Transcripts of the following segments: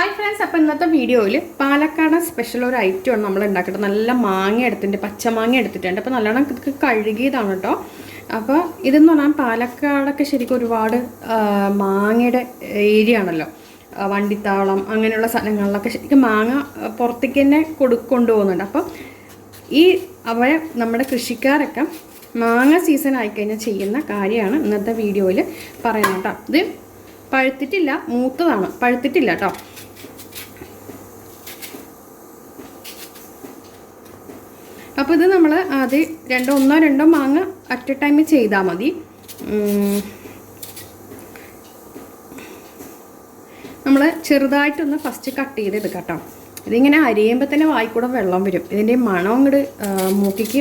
Hi friends അപ്പോൾ ഇന്നത്തെ വീഡിയോയിൽ പാലക്കാട് സ്പെഷ്യൽ ഒരു ഐറ്റമാണ് നമ്മൾ ഉണ്ടാക്കിയിട്ട് നല്ല മാങ്ങ എടുത്തിട്ടുണ്ട് പച്ചമാങ്ങ എടുത്തിട്ടുണ്ട്. അപ്പോൾ നല്ലോണം ഇത് കഴുകിയതാണ് കേട്ടോ അപ്പോൾ ഇതെന്ന് പറഞ്ഞാൽ പാലക്കാടൊക്കെ ശരിക്കും ഒരുപാട് മാങ്ങയുടെ ഏരിയ ആണല്ലോ. വണ്ടിത്താവളം അങ്ങനെയുള്ള സ്ഥലങ്ങളിലൊക്കെ ശരിക്കും മാങ്ങ പുറത്തേക്ക് തന്നെ കൊടു കൊണ്ടുപോകുന്നുണ്ട്. അപ്പം ഈ അവ നമ്മുടെ കൃഷിക്കാരൊക്കെ മാങ്ങ സീസൺ ആയിക്കഴിഞ്ഞാൽ ചെയ്യുന്ന കാര്യമാണ് ഇന്നത്തെ വീഡിയോയിൽ പറയുന്നത് കേട്ടോ ഇത് പഴുത്തിട്ടില്ല മൂത്തതാണ്. പഴുത്തിട്ടില്ല കേട്ടോ അപ്പോൾ ഇത് നമ്മൾ ആദ്യം രണ്ടോ ഒന്നോ രണ്ടോ മാങ്ങ അറ്റ് എ ടൈമിൽ ചെയ്താൽ മതി. നമ്മൾ ചെറുതായിട്ടൊന്ന് ഫസ്റ്റ് കട്ട് ചെയ്ത് എടുക്കാം കേട്ടോ ഇതിങ്ങനെ അരിയുമ്പോൾ തന്നെ വായിക്കൂടെ വെള്ളം വരും. ഇതിന്റെ മണം അങ്ങോട്ട് മൂക്കിക്ക്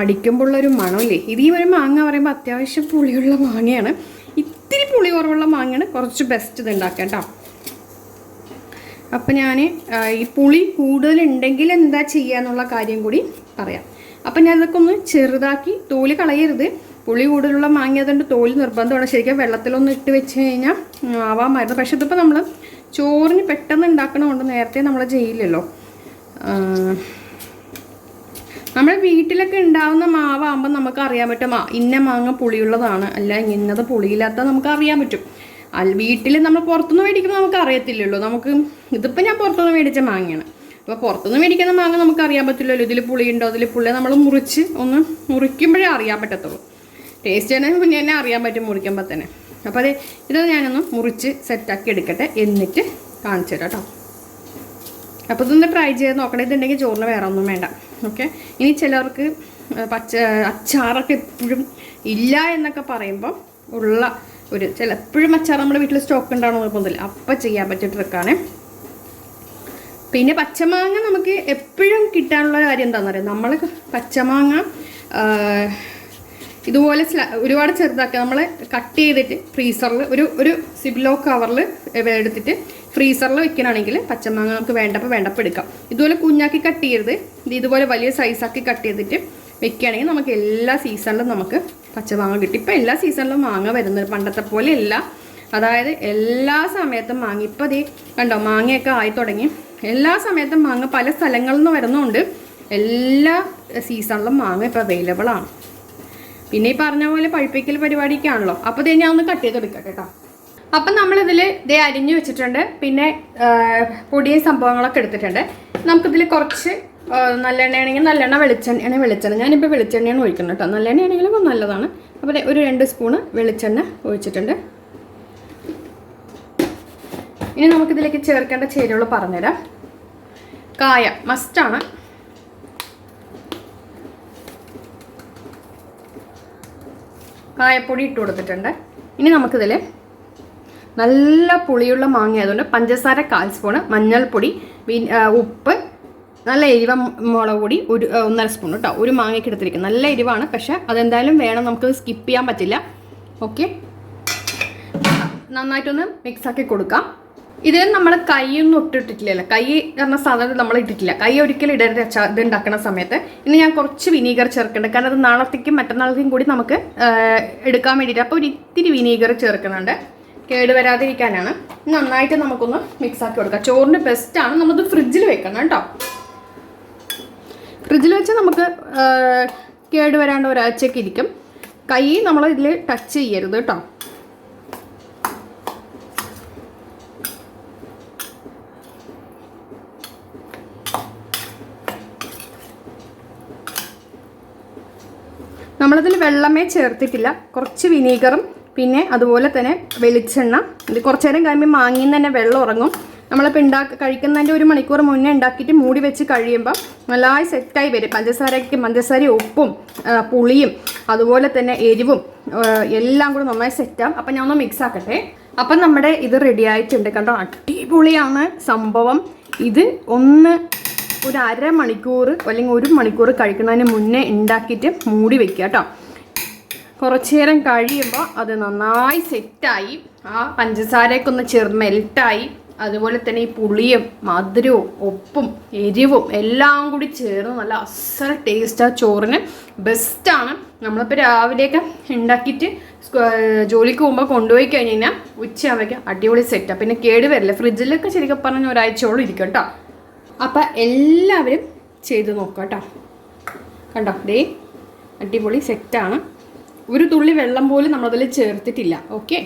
അടിക്കുമ്പോഴുള്ളൊരു മണമില്ലേ? ഇത് ഈ ഒരു മാങ്ങ പറയുമ്പോൾ അത്യാവശ്യം പുളിയുള്ള മാങ്ങയാണ്. ഇത്തിരി പുളി കുറവുള്ള മാങ്ങയാണ്. കുറച്ച് ബെസ്റ്റ് ഇത് ഉണ്ടാക്കാം കേട്ടോ അപ്പം ഞാൻ ഈ പുളി കൂടുതലുണ്ടെങ്കിൽ എന്താ ചെയ്യുക എന്നുള്ള കാര്യം കൂടി പറയാം. അപ്പം ഞാൻ ഇതൊക്കെ ഒന്ന് ചെറുതാക്കി തോൽ കളയരുത്. പുളി കൂടുതലുള്ള മാങ്ങിയതുകൊണ്ട് തോൽ നിർബന്ധമാണ്. ശരിക്കും വെള്ളത്തിലൊന്ന് ഇട്ട് വെച്ച് കഴിഞ്ഞാൽ ആവാമായിരുന്നു പക്ഷെ ഇതിപ്പോൾ നമ്മൾ ചോറിന് പെട്ടെന്ന് ഉണ്ടാക്കണമുണ്ട് നേരത്തെ നമ്മൾ ചെയ്യില്ലല്ലോ. നമ്മുടെ വീട്ടിലൊക്കെ ഉണ്ടാവുന്ന മാവാകുമ്പോൾ നമുക്ക് അറിയാൻ പറ്റും ഇന്ന മാങ്ങ പുളിയുള്ളതാണ്. അല്ല ഇന്നത് പുളിയില്ലാത്ത നമുക്ക് അറിയാൻ പറ്റും വീട്ടിൽ നമ്മൾ പുറത്തുനിന്ന് മേടിക്കുമ്പോൾ നമുക്ക് അറിയത്തില്ലല്ലോ നമുക്ക് ഇതിപ്പോൾ ഞാൻ പുറത്തുനിന്ന് മേടിച്ച മാങ്ങയാണ്. അപ്പോൾ പുറത്തുനിന്ന് മേടിക്കുന്ന മാങ്ങ നമുക്ക് അറിയാൻ പറ്റില്ലല്ലോ. ഇതിൽ പുളിയുണ്ടോ? അതിൽ പുളി നമ്മൾ മുറിച്ച് ഒന്ന് മുറിക്കുമ്പോഴേ അറിയാൻ പറ്റത്തുള്ളൂ. ടേസ്റ്റ് തന്നെ മുന്നേ തന്നെ അറിയാൻ പറ്റും മുറിക്കുമ്പോൾ തന്നെ. അപ്പോൾ അതെ ഇത് ഞാനൊന്ന് മുറിച്ച് സെറ്റാക്കി എടുക്കട്ടെ എന്നിട്ട് കാണിച്ചു തരാം കേട്ടോ. അപ്പോൾ ഇതൊന്ന് ട്രൈ ചെയ്ത് നോക്കണം. ഇതുണ്ടെങ്കിൽ ചോറിന് വേറെ ഒന്നും വേണ്ട. ഓക്കെ ഇനി ചിലർക്ക് പച്ച അച്ചാറൊക്കെ എപ്പോഴും ഇല്ല എന്നൊക്കെ പറയുമ്പോൾ ഉള്ള ഒരു ചില എപ്പോഴും അച്ചാർ നമ്മുടെ വീട്ടിൽ സ്റ്റോക്ക് ഉണ്ടാകണമെന്ന് നിർബന്ധമില്ല. അപ്പം ചെയ്യാൻ പറ്റിയ ട്രിക്കാണ് പിന്നെ പച്ചമാങ്ങ നമുക്ക് എപ്പോഴും കിട്ടാനുള്ള കാര്യം എന്താണെന്ന് അറിയാം? നമ്മൾ പച്ചമാങ്ങ ഇതുപോലെ ഒരുപാട് ചെറുതാക്കി നമ്മൾ കട്ട് ചെയ്തിട്ട് ഫ്രീസറിൽ ഒരു ഒരു സിബിലോ കവറിൽ എടുത്തിട്ട് ഫ്രീസറിൽ വെക്കണമെങ്കിൽ പച്ചമാങ്ങ നമുക്ക് വേണ്ടപ്പോൾ വേണ്ടപ്പോൾ എടുക്കാം. ഇതുപോലെ കുഞ്ഞാക്കി കട്ട് ഇത് ഇതുപോലെ വലിയ സൈസാക്കി കട്ട് ചെയ്തിട്ട് വെക്കുകയാണെങ്കിൽ നമുക്ക് എല്ലാ സീസണിലും നമുക്ക് പച്ചമാങ്ങ കിട്ടും. ഇപ്പം എല്ലാ സീസണിലും മാങ്ങ വരുന്നത് പണ്ടത്തെ പോലെ അല്ല അതായത് എല്ലാ സമയത്തും മാങ്ങ. ഇപ്പം അതേ കണ്ടോ മാങ്ങയൊക്കെ ആയി തുടങ്ങി. എല്ലാ സമയത്തും മാങ്ങ പല സ്ഥലങ്ങളിൽ നിന്ന് വരുന്നുണ്ട്. എല്ലാ സീസണിലും മാങ്ങ ഇപ്പോൾ അവൈലബിൾ ആണ്. പിന്നെ ഈ പറഞ്ഞ പോലെ പഴുപ്പിക്കൽ പരിപാടിയൊക്കെ ആണല്ലോ. അപ്പോൾ ഇത് ഞാൻ ഒന്ന് കട്ട് ചെയ്തെടുക്കാം കേട്ടോ. അപ്പം നമ്മളിതിൽ ദേ അരിഞ്ഞു വെച്ചിട്ടുണ്ട്. പിന്നെ പൊടിയ സംഭവങ്ങളൊക്കെ എടുത്തിട്ടുണ്ട്. നമുക്കിതിൽ കുറച്ച് നല്ലെണ്ണ നല്ലെണ്ണയാണെങ്കിൽ നല്ലെണ്ണ വെളിച്ചെണ്ണ വെളിച്ചെണ്ണ. ഞാനിപ്പോൾ വെളിച്ചെണ്ണയാണ് ഒഴിക്കുന്നത് കേട്ടോ. നല്ലെണ്ണയാണെങ്കിലും നല്ലതാണ്. അപ്പോൾ ഒരു രണ്ട് സ്പൂണ് വെളിച്ചെണ്ണ ഒഴിച്ചിട്ടുണ്ട്. ഇനി നമുക്കിതിലേക്ക് ചേർക്കേണ്ട ചേരുവകൾ പറഞ്ഞുതരാം. കായ മസ്റ്റാണ് കായപ്പൊടി ഇട്ട് കൊടുത്തിട്ടുണ്ട്. ഇനി നമുക്കിതിൽ നല്ല പുളിയുള്ള മാങ്ങ ആയതുകൊണ്ട് പഞ്ചസാര കാൽ സ്പൂണ് മഞ്ഞൾപ്പൊടി ഉപ്പ് നല്ല എരിവ മുളക് പൊടി ഒരു ഒന്നര സ്പൂൺ കേട്ടോ ഒരു മാങ്ങയ്ക്ക് എടുത്തിരിക്കും നല്ല എരിവാണ് പക്ഷെ അതെന്തായാലും വേണം നമുക്ക് സ്കിപ്പ് ചെയ്യാൻ പറ്റില്ല. ഓക്കെ നന്നായിട്ടൊന്ന് മിക്സ് ആക്കി കൊടുക്കാം. ഇത് നമ്മൾ കൈയൊന്നും ഒട്ടിട്ടിട്ടില്ലല്ലോ കൈ പറഞ്ഞ സാധനം നമ്മൾ ഇട്ടിട്ടില്ല. കൈ ഒരിക്കലും ഇടരുത് ഇത് ഉണ്ടാക്കുന്ന സമയത്ത്. ഇനി ഞാൻ കുറച്ച് വിനീഗർ ചേർക്കുന്നുണ്ട് കാരണം അത് നാളത്തേക്കും മറ്റന്നാളത്തേക്കും കൂടി നമുക്ക് എടുക്കാൻ വേണ്ടിയിട്ട്. അപ്പോൾ ഒരു ഇത്തിരി വിനീഗർ ചേർക്കുന്നുണ്ട് കേടുവരാതിരിക്കാനാണ് നന്നായിട്ട് നമുക്കൊന്ന് മിക്സ് ആക്കി കൊടുക്കാം. ചോറിന് ബെസ്റ്റാണ് നമ്മളിത് ഫ്രിഡ്ജിൽ വെക്കണം കേട്ടോ. ഫ്രിഡ്ജിൽ വെച്ച് നമുക്ക് കേടുവരാണ്ട് ഒരാഴ്ചയൊക്കെ ഇരിക്കും. കൈ നമ്മൾ ഇതിൽ ടച്ച് ചെയ്യരുത് കേട്ടോ. നമ്മളിതിൽ വെള്ളമേ ചേർത്തിട്ടില്ല. കുറച്ച് വിനീഗറും പിന്നെ അതുപോലെ തന്നെ വെളിച്ചെണ്ണ. ഇത് കുറച്ചു നേരം കഴിയുമ്പോൾ മാങ്ങിയിൽ തന്നെ വെള്ളം ഉറങ്ങും. നമ്മളിപ്പോൾ ഉണ്ടാക്കി കഴിക്കുന്നതിന്റെ ഒരു മണിക്കൂർ മുന്നേ ഉണ്ടാക്കിയിട്ട് മൂടി വെച്ച് കഴിയുമ്പോൾ നല്ലതായി സെറ്റായി വരും. പഞ്ചസാരയ്ക്ക് പഞ്ചസാര ഉപ്പും പുളിയും അതുപോലെ തന്നെ എരിവും എല്ലാം കൂടെ നന്നായി സെറ്റാകും അപ്പം ഞാനൊന്ന് മിക്സ് ആക്കട്ടെ. അപ്പം നമ്മുടെ ഇത് റെഡി ആയിട്ടുണ്ട്. കണ്ടോ? അടിപൊളിയാണ് സംഭവം. ഇത് ഒന്ന് ഒരു അരമണിക്കൂർ അല്ലെങ്കിൽ ഒരു മണിക്കൂർ കഴിക്കുന്നതിന് മുന്നേ ഉണ്ടാക്കിയിട്ട് മൂടി വെക്കുക കേട്ടോ. കുറച്ച് നേരം കഴിയുമ്പോൾ അത് നന്നായി സെറ്റായി ആ പഞ്ചസാരയൊക്കെ ഒന്ന് ചെറു മെൽട്ടായി അതുപോലെ തന്നെ ഈ പുളിയും മധുരവും ഉപ്പും എരിവും എല്ലാം കൂടി ചേർന്ന് നല്ല അസൽ ടേസ്റ്റ് ആ ചോറിന് ബെസ്റ്റാണ് നമ്മളിപ്പോൾ രാവിലെയൊക്കെ ഉണ്ടാക്കിയിട്ട് ജോലിക്ക് പോകുമ്പോൾ കൊണ്ടുപോയി കഴിഞ്ഞ് കഴിഞ്ഞാൽ ഉച്ചയാകുമ്പോഴേക്കും അടിപൊളി സെറ്റാണ് പിന്നെ കേട് വരില്ല. ഫ്രിഡ്ജിലൊക്കെ ശരിക്കും പറഞ്ഞ ഒരാഴ്ചയോളം ഇരിക്കും കേട്ടോ. അപ്പം എല്ലാവരും ചെയ്ത് നോക്കാം കേട്ടോ. കണ്ടോ? ദേ അടിപൊളി സെറ്റാണ് ഒരു തുള്ളി വെള്ളം പോലും നമ്മളതിൽ ചേർത്തിട്ടില്ല. ഓക്കെ